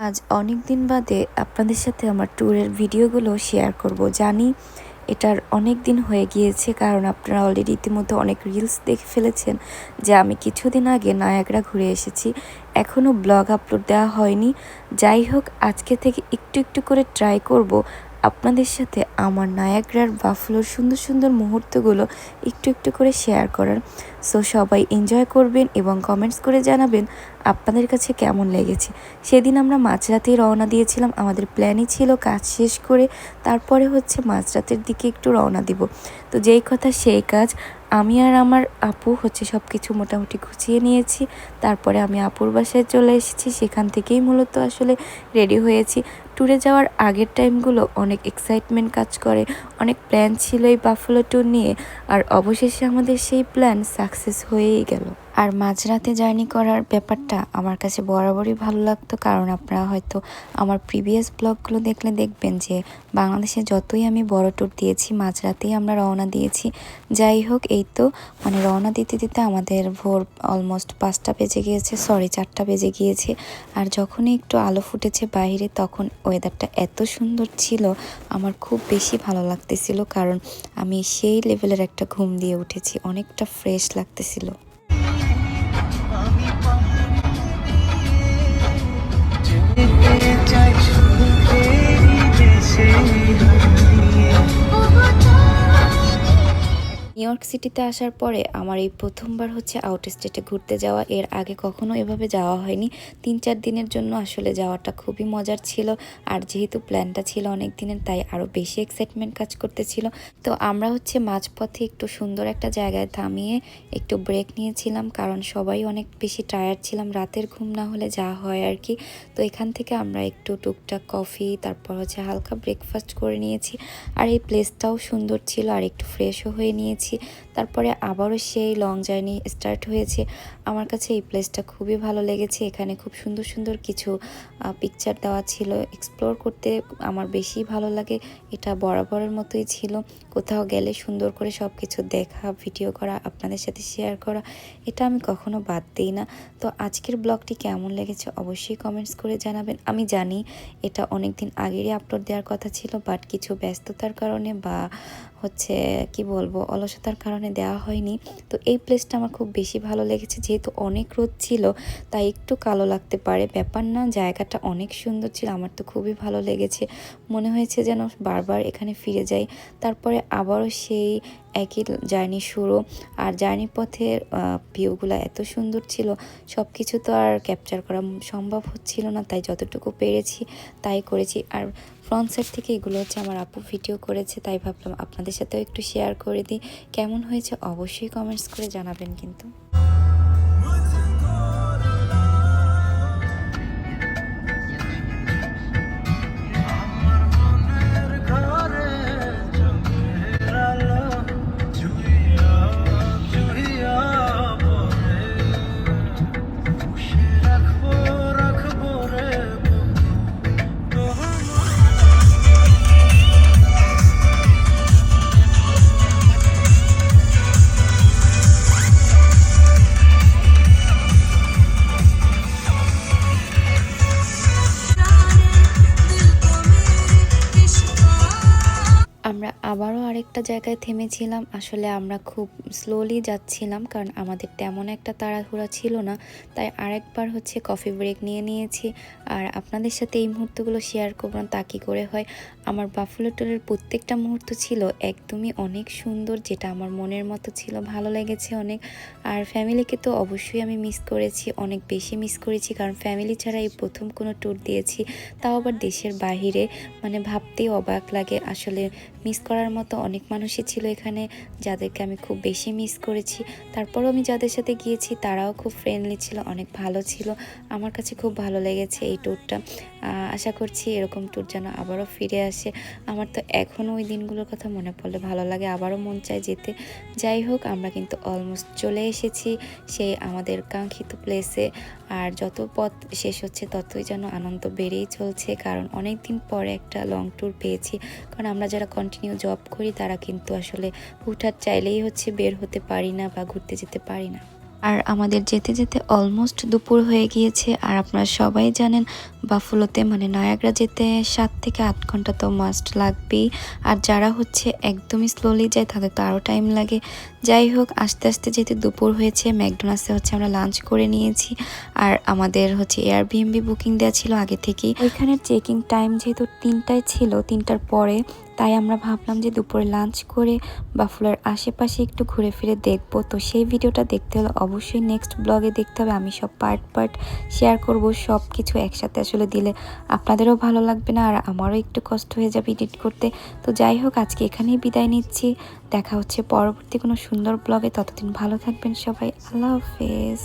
আজ অনেক দিন বাদে আপনাদের সাথে আমার ট্যুরের ভিডিওগুলো শেয়ার করব। জানি এটার অনেক দিন হয়ে গিয়েছে, কারণ আপনারা অলরেডি ইতিমধ্যে অনেক রিলস দেখে ফেলেছেন যে আমি কিছুদিন আগে নায়াগরা ঘুরে এসেছি। এখনও ব্লগ আপলোড দেওয়া হয়নি। যাই হোক, আজকে থেকে একটু একটু করে ট্রাই করব। আপনাদের সাথে আমার নায়াগ্রার বাফলোর সুন্দর সুন্দর মুহূর্তগুলো একটু একটু করে শেয়ার করার। সো সবাই এনজয় করবেন এবং কমেন্টস করে জানাবেন আপনাদের কাছে কেমন লেগেছে। সেদিন আমরা মাঝরাতেই রওনা দিয়েছিলাম, আমাদের প্ল্যানই ছিল কাজ শেষ করে তারপরে হচ্ছে মাঝরাতের দিকে একটু রওনা দিব। তো যেই কথা সেই কাজ, আমি আর আমার আপু হচ্ছে সব কিছু মোটামুটি গুছিয়ে নিয়েছি, তারপরে আমি আপুর বাসায় চলে এসেছি, সেখান থেকেই মূলত আসলে রেডি হয়েছি। ট্যুরে যাওয়ার আগের টাইমগুলো অনেক এক্সাইটমেন্ট কাজ করে, অনেক প্ল্যান ছিল এই বাফলো ট্যুর নিয়ে, আর অবশেষে আমাদের সেই প্ল্যান সাকসেস হয়েই গেল। আর মাঝরাতে জার্নি করার ব্যাপারটা আমার কাছে বরাবরই ভালো লাগতো, কারণ আপনারা হয়তো আমার প্রিভিয়াস ব্লগগুলো দেখলে দেখবেন যে বাংলাদেশে যতই আমি বড় ট্যুর দিয়েছি, মাঝরাতেই আমরা রওনা দিয়েছি। যাই হোক, এই তো মানে রওনা দিতে দিতে আমাদের ভোর অলমোস্ট পাঁচটা বেজে গিয়েছে সরি চারটা বেজে গিয়েছে। আর যখনই একটু আলো ফুটেছে বাইরে, তখন ওয়েদারটা এত সুন্দর ছিল, আমার খুব বেশি ভালো লাগতেছিল, কারণ আমি সেই লেভেলের একটা ঘুম দিয়ে উঠেছি, অনেকটা ফ্রেশ লাগতেছিল। Thank you. নিউ ইয়র্ক সিটিতে আসার পরে আমার এই প্রথমবার হচ্ছে আউট স্টেটে ঘুরতে যাওয়া, এর আগে কখনো এভাবে যাওয়া হয়নি। তিন চার দিনের জন্য আসলে যাওয়াটা খুবই মজার ছিল। আর যেহেতু প্ল্যানটা ছিল অনেক দিনের তাই আরও বেশি এক্সাইটমেন্ট কাজ করতেছিল। তো আমরা হচ্ছে মাঝপথে একটু সুন্দর একটা জায়গায় থামিয়ে একটু ব্রেক নিয়েছিলাম, কারণ সবাই অনেক বেশি টায়ার্ড ছিলাম। রাতের ঘুম না হলে যা হয় আর কি। তো এখান থেকে আমরা একটু টুকটাক কফি তারপর হচ্ছে হালকা ব্রেকফাস্ট করে নিয়েছি। আর এই প্লেসটাও সুন্দর ছিল, আর একটু ফ্রেশও হয়ে নিয়েছি। দিয়েছি তারপরে আবারও সেই লং জার্নি স্টার্ট হয়েছে। আমার কাছে এই প্লেসটা খুবই ভালো লেগেছে। এখানে খুব সুন্দর সুন্দর কিছু পিকচার দেওয়া ছিল। এক্সপ্লোর করতে আমার বেশি ভালো লাগে। এটা বরাবরের মতোই ছিল। কোথাও গেলে সুন্দর করে সব কিছু দেখা ভিডিও করা, আপনাদের সাথে শেয়ার করা, এটা আমি কখনো বাদ দিই না। তো আজকের ব্লগটি কেমন লেগেছে অবশ্যই কমেন্টস করে জানাবেন। আমি জানি এটা অনেক দিন আগেরই আপলোড দেওয়ার কথা ছিল বাট কিছু ব্যস্ততার কারণে বা হচ্ছে, কি বলব, অলসতার কারণে দেওয়া হয়নি। তো এই প্লেসটা আমার খুব বেশি ভালো লেগেছে। যেহেতু অনেক রোদ ছিল, তাই একটু কালো লাগতে পারে। ব্যাপার না, জায়গাটা অনেক সুন্দর ছিল। আমার তো খুবই ভালো লেগেছে। মনে হয়েছে যেন বারবার এখানে ফিরে যাই। তারপরে আবারও সেই একই জার্নি শুরু। আর জার্নি পথের ভিউগুলো এত সুন্দর ছিল। সব কিছু তো আর ক্যাপচার করা সম্ভব হচ্ছিল না। তাই যতটুকু পেরেছি, তাই করেছি। আর ফ্রন্ট সাইড থেকে এগুলো হচ্ছে আমার আপু ভিডিও করেছে, তাই ভাবলাম আপনাদের সাথেও একটু শেয়ার করে দিই। কেমন হয়েছে অবশ্যই কমেন্টস করে জানাবেন কিন্তু। আবারও আরেকটা জায়গায় থেমেছিলাম। আসলে আমরা খুব স্লোলি যাচ্ছিলাম কারণ আমাদের তেমন একটা তাড়াহুড়া ছিল না। তাই আরেকবার হচ্ছে কফি ব্রেক নিয়ে নিয়েছি। আর আপনাদের সাথে এই মুহূর্তগুলো শেয়ার করব না, তা কী করে হয়? আমার বাফলো ট্যুরের প্রত্যেকটা মুহূর্ত ছিল একদমই অনেক সুন্দর, যেটা আমার মনের মতো ছিল, ভালো লেগেছে অনেক। আর ফ্যামিলিকে তো অবশ্যই আমি মিস করেছি, অনেক বেশি মিস করেছি, কারণ ফ্যামিলি ছাড়া এই প্রথম কোনো ট্যুর দিয়েছি। তাও আবার দেশের বাহিরে মানে ভাবতেই অবাক লাগে। আসলে মিস করার মতো অনেক মানুষই ছিল এখানে, যাদেরকে আমি খুব বেশি মিস করেছি। তারপরও আমি যাদের সাথে গিয়েছি, তারাও খুব ফ্রেন্ডলি ছিল, অনেক ভালো ছিল। আমার কাছে খুব ভালো লেগেছে এই ট্যুরটা আশা করছি এরকম ট্যুর যেন আবারও ফিরে আসে। আমার তো এখনও ওই দিনগুলোর কথা মনে পড়লে ভালো লাগে, আবারও মন চায় যেতে। যাই হোক, আমরা কিন্তু অলমোস্ট চলে এসেছি সেই আমাদের কাঙ্ক্ষিত প্লেসে আর যত পথ শেষ হচ্ছে ততই যেন আনন্দ বেড়েই চলছে, কারণ অনেক দিন পরে একটা লং ট্যুর পেয়েছি। কারণ আমরা যারা কন্টিনিউ জব করি, তারা কিন্তু আসলে হুটহাট চাইলেই হচ্ছে বের হতে পারি না বা ঘুরতে যেতে পারি না। আর আমাদের যেতে যেতে অলমোস্ট দুপুর হয়ে গিয়েছে, আর আপনারা সবাই জানেন বাফুলোতে মানে নয়াগড়া যেতে সাত থেকে আট ঘণ্টা তো মাস্ট লাগবেই। আর যারা হচ্ছে একদমই স্লোলি যায়, তাদের তো আরও টাইম লাগে। যাই হোক, আস্তে আস্তে যেহেতু দুপুর হয়েছে, ম্যাকডোনাল্ডসে হচ্ছে আমরা লাঞ্চ করে নিয়েছি। আর আমাদের হচ্ছে এয়ারবিএমবি বুকিং দেওয়া ছিল আগে থেকেই। ওইখানের চেকিং টাইম যেহেতু তিনটায় ছিল, তিনটার পরে, তাই আমরা ভাবলাম যে দুপুরে লাঞ্চ করে বাফুলার আশেপাশে একটু ঘুরে ফিরে দেখব। তো সেই ভিডিওটা দেখতে হলে অবশ্যই নেক্সট ব্লগে দেখতে হবে। আমি সব পার্ট পার্ট শেয়ার করব সব কিছু একসাথে আসলে দিলে আপনাদেরও ভালো লাগবে না, আর আমারও একটু কষ্ট হয়ে যাবে এডিট করতে। তো যাই হোক, আজকে এখানেই বিদায় নিচ্ছি। দেখা হচ্ছে পরবর্তী কোনো সুন্দর ব্লগে ততদিন ভালো থাকবেন সবাই। আল্লাহ হাফেজ।